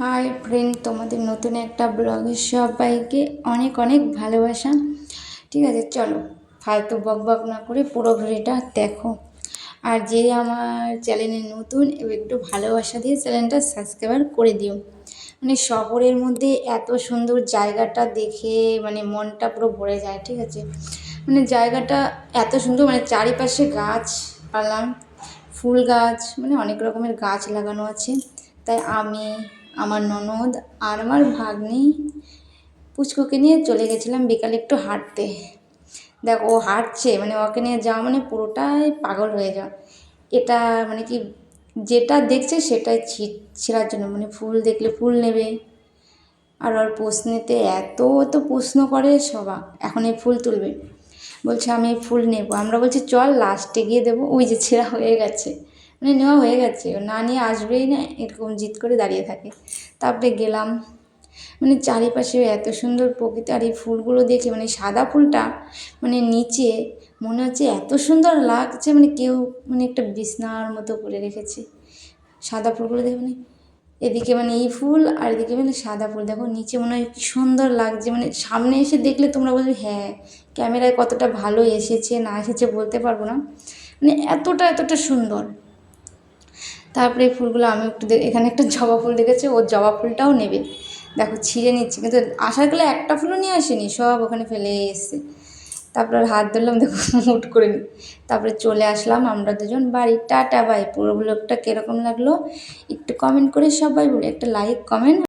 Hi friend, তোমাদের নতুন একটা ব্লগে সবাইকে অনেক অনেক ভালোবাসা। ঠিক আছে, চলো, ফালতু বক বক না করে পুরো ভিডিওটা দেখো। আর যে আমার চ্যানেলে নতুন একটু ভালোবাসা দিয়ে চ্যানেলটা সাবস্ক্রাইবার করে দিও। মানে শহরের মধ্যে এত সুন্দর জায়গাটা দেখে মানে মনটা পুরো ভরে যায়, ঠিক আছে? মানে জায়গাটা এত সুন্দর মানে চারিপাশে গাছপালা ফুল গাছ মানে অনেক রকমের গাছ লাগানো আছে। তাই আমি আমার ননদ আর আমার ভাগ্নি পুচকুকে নিয়ে চলে গেছিলাম বিকালে একটু হাঁটতে। দেখ, ও হাঁটছে মানে ওকে নিয়ে যাওয়া মানে পুরোটাই পাগল হয়ে যাওয়া। এটা মানে কি, যেটা দেখছে সেটাই ছেঁড়ার জন্য মানে ফুল দেখলে ফুল নেবে। আর ওর প্রশ্নেতে এত তো প্রশ্ন করে সবা এখন এই ফুল তুলবে। বলছে, আমি ফুল নেব। আমরা বলছি, চল লাস্টে গিয়ে দেবো। ওই যে ছেঁড়া হয়ে গেছে। মানে নেওয়া হয়ে গেছে। না নিয়ে আসবেই না, এরকম জিদ করে দাঁড়িয়ে থাকে। তারপরে গেলাম। মানে চারিপাশে এত সুন্দর প্রকৃতি আর এই ফুলগুলো দেখে মানে সাদা ফুলটা মানে নিচে মনে হচ্ছে এত সুন্দর লাগছে মানে কেউ মানে একটা বিছনার মতো করে রেখেছে। সাদা ফুলগুলো দেখে মানে এদিকে মানে এই ফুল আর এদিকে মানে সাদা ফুল। দেখো নিচে মনে হয় কি সুন্দর লাগছে। মানে সামনে এসে দেখলে তোমরা বলবে হ্যাঁ ক্যামেরায় কতটা ভালো এসেছে, না এসেছে বলতে পারব না। মানে এতটা এতটা সুন্দর। তারপরে এই ফুলগুলো আমি একটু এখানে একটা জবা ফুল দেখেছি? ওর জবা ফুলটাও নেবে। দেখো, ছিঁড়ে নিচ্ছে। কিন্তু আসার গেলে একটা ফুলও নিয়ে আসেনি, সব ওখানে ফেলে এসছে। তারপর হাত ধরলাম, দেখো মুট করে নি। তারপরে চলে আসলাম আমরা দুজন বাড়ি। টাটা বাই পুরো ব্লগটা কীরকম লাগল? একটু কমেন্ট করে সবাই বলে, একটা লাইক কমেন্ট